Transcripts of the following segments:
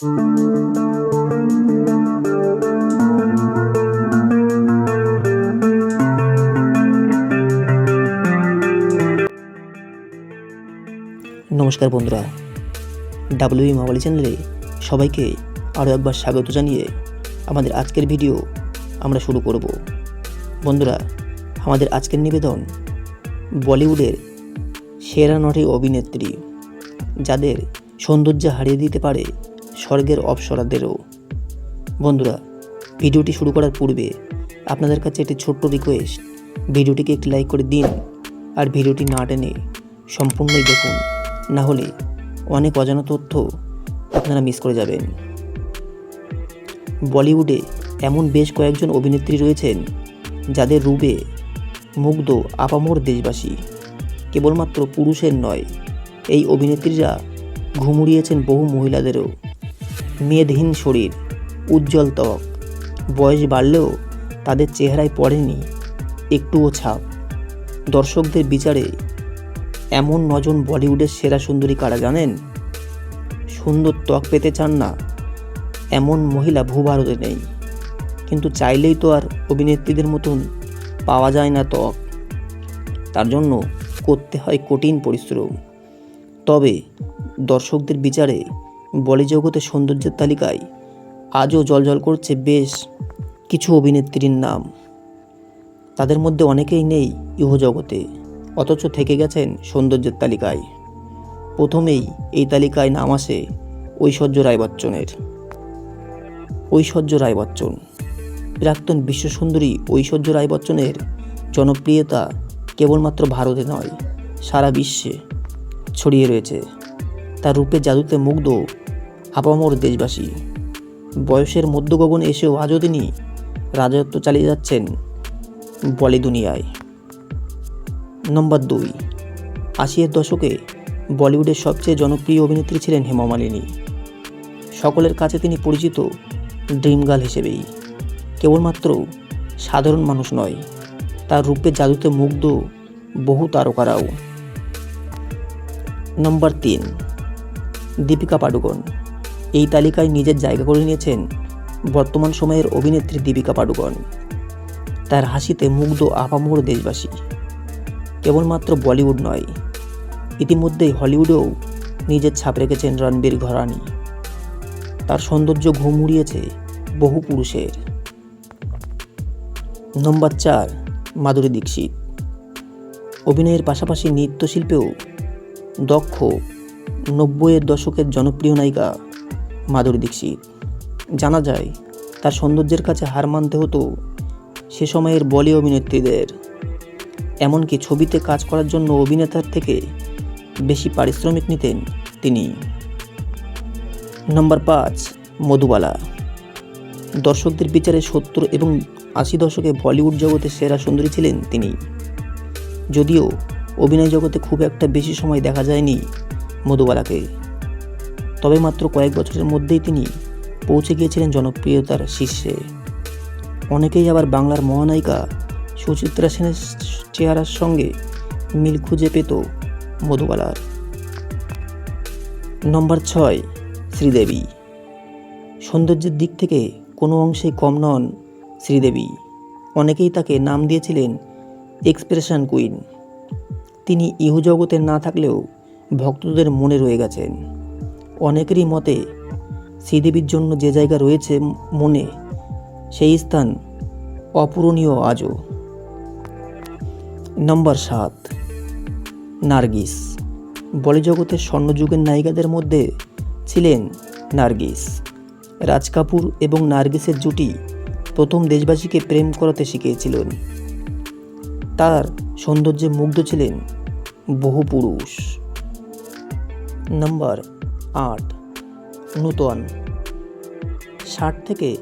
নমস্কার বন্ধুরা। ডাব্লিউই মাওয়ালি চ্যানেলে সবাইকে আরও একবার স্বাগত জানিয়ে আমাদের আজকের ভিডিও আমরা শুরু করব। বন্ধুরা, আমাদের আজকের নিবেদন বলিউডের সেরা নটি অভিনেত্রী, যাদের সৌন্দর্য হারিয়ে দিতে পারে স্বর্গের অপসরাদেরও। বন্ধুরা, ভিডিওটি শুরু করার পূর্বে আপনাদের কাছে একটি ছোট্ট রিকোয়েস্ট ভিডিওটিকে একটি লাইক করে দিন আর ভিডিওটি না টেনে সম্পূর্ণই দেখুন। না হলে অনেক অজানা তথ্য আপনারা মিস করে যাবেন। বলিউডে এমন বেশ কয়েকজন অভিনেত্রী রয়েছেন যাদের রূপে মুগ্ধ, আপামর দেশবাসী কেবলমাত্র পুরুষের নয়, এই অভিনেত্রীরা ঘুমুড়িয়েছেন বহু মহিলাদেরও। মেদহীন শরীর, উজ্জ্বল ত্বক। বয়স বাড়লেও তাদের চেহারায় পড়েনি, একটুও ছাপ। দর্শকদের বিচারে এমন নজন বলিউডের সেরা সুন্দরী কারা জানেন? সুন্দর ত্বক পেতে চান না, এমন মহিলা ভূভারতে নেই। কিন্তু চাইলেই তো আর অভিনেত্রীদের মতন পাওয়া যায় না ত্বক। তার জন্য করতে হয় কঠিন পরিশ্রম। তবে দর্শকদের বিচারে বলি জগতের সৌন্দর্যের তালিকায় আজও জলজল করছে বেশ কিছু অভিনেত্রীর নাম। তাদের মধ্যে অনেকেই নেই ইহজগতে, অথচ থেকে গেছেন সৌন্দর্যের তালিকায়। প্রথমেই এই তালিকায় নাম আসে ঐশ্বর্য রায় বচ্চনের ঐশ্বর্য রায় বচ্চন প্রাক্তন বিশ্বসুন্দরী ঐশ্বর্য রায় বচ্চনের জনপ্রিয়তা কেবলমাত্র ভারতে নয়, সারা বিশ্বে ছড়িয়ে রয়েছে। তার রূপে জাদুতে মুগ্ধ আপামর দেশবাসী। বয়সের মধ্যগগনে এসেও আজও তিনি রাজত্ব চালিয়ে যাচ্ছেন বলি দুনিয়ায়। নম্বর দুই আশির দশকে বলিউডের সবচেয়ে জনপ্রিয় অভিনেত্রী ছিলেন হেমা মালিনী। সকলের কাছে তিনি পরিচিত ড্রিম গার্ল হিসেবেই। কেবলমাত্র সাধারণ মানুষ নয়, তার রূপে জাদুতে মুগ্ধ বহু তারকারাও। নম্বর তিন, দীপিকা পাডুকোন। এই তালিকায় নিজের জায়গা করে নিয়েছেন বর্তমান সময়ের অভিনেত্রী দীপিকা পাডুকোন। তার হাসিতে মুগ্ধ আপামোর দেশবাসী। কেবলমাত্র বলিউড নয়, ইতিমধ্যেই হলিউডেও নিজের ছাপ রেখেছেন রণবীর ঘরানি। তার সৌন্দর্য ঘুমুড়িয়েছে বহু পুরুষের। নম্বর চার, মাধুরী দীক্ষিত। অভিনয়ের পাশাপাশি নৃত্যশিল্পেও দক্ষ নব্বইয়ের দশকের জনপ্রিয় নায়িকা মাধুরী দীক্ষিত। জানা যায়, তার সৌন্দর্যের কাছে হার মানতে হতো সে সময়ের বলি অভিনেত্রীদের। এমনকি ছবিতে কাজ করার জন্য অভিনেতার থেকে বেশি পারিশ্রমিক নিতেন তিনি। নম্বর পাঁচ, মধুবালা। দর্শকদের বিচারে সত্তর এবং আশি দশকে বলিউড জগতে সেরা সুন্দরী ছিলেন তিনি। যদিও অভিনয় জগতে খুব একটা বেশি সময় দেখা যায়নি মধুবালাকে। তবে মাত্র কয়েক বছরের মধ্যেই তিনি পৌঁছে গিয়েছিলেন জনপ্রিয়তার শীর্ষে। অনেকেই আবার বাংলার মহানায়িকা সুচিত্রা সেনের চেহারার সঙ্গে মিল খুঁজে পেত মধুবালার। নম্বর ছয়, শ্রীদেবী। সৌন্দর্যের দিক থেকে কোনো অংশেই কম নন শ্রীদেবী। অনেকেই তাকে নাম দিয়েছিলেন এক্সপ্রেশন কুইন। তিনি ইহুজগতে না থাকলেও ভক্তদের মনে রয়ে গেছেন। অনেকেরই মতে, শ্রীদেবীর জন্য যে জায়গা রয়েছে মনে, সেই স্থান অপূরণীয় আজও। নম্বর সাত, নার্গিস। বলিজগতের স্বর্ণযুগের নায়িকাদের মধ্যে ছিলেন নার্গিস। রাজ কাপুর এবং নার্গিসের জুটি প্রথম দেশবাসীকে প্রেম করাতে শিখিয়েছিলেন। তার সৌন্দর্যে মুগ্ধ ছিলেন বহু পুরুষ। নম্বর আট, নূতন। ষাট থেকে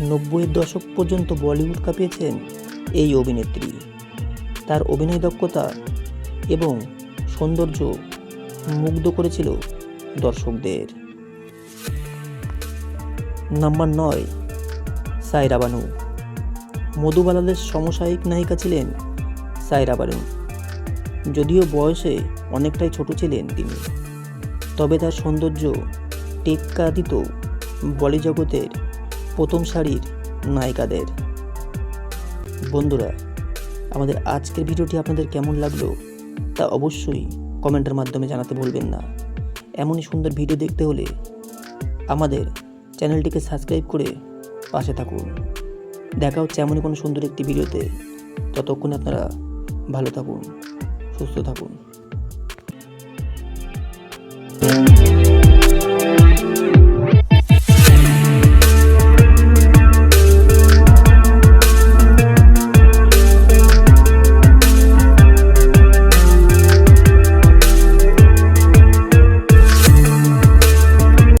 নব্বইয়ের দশক পর্যন্ত বলিউড কাঁপিয়েছেন এই অভিনেত্রী। তার অভিনয় দক্ষতা এবং সৌন্দর্য মুগ্ধ করেছিল দর্শকদের। নাম্বার নয়, সাইরা বানু। মধুবালাদের সমসায়িক নায়িকা ছিলেন সাইরা বানু। যদিও বয়সে অনেকটাই ছোট ছিলেন তিনি। তবে তার সৌন্দর্য টেক্কা দিত বলি জগতের প্রথম সারির নায়িকাদের। বন্ধুরা, আমাদের আজকের ভিডিওটি আপনাদের কেমন লাগল তা অবশ্যই কমেন্টের মাধ্যমে জানাতে ভুলবেন না। এমনই সুন্দর ভিডিও দেখতে হলে আমাদের চ্যানেলটিকে সাবস্ক্রাইব করে পাশে থাকুন। দেখা হচ্ছে এমনই কোনো সুন্দর একটি ভিডিওতে। ততক্ষণ আপনারা ভালো থাকুন, সুস্থ থাকুন।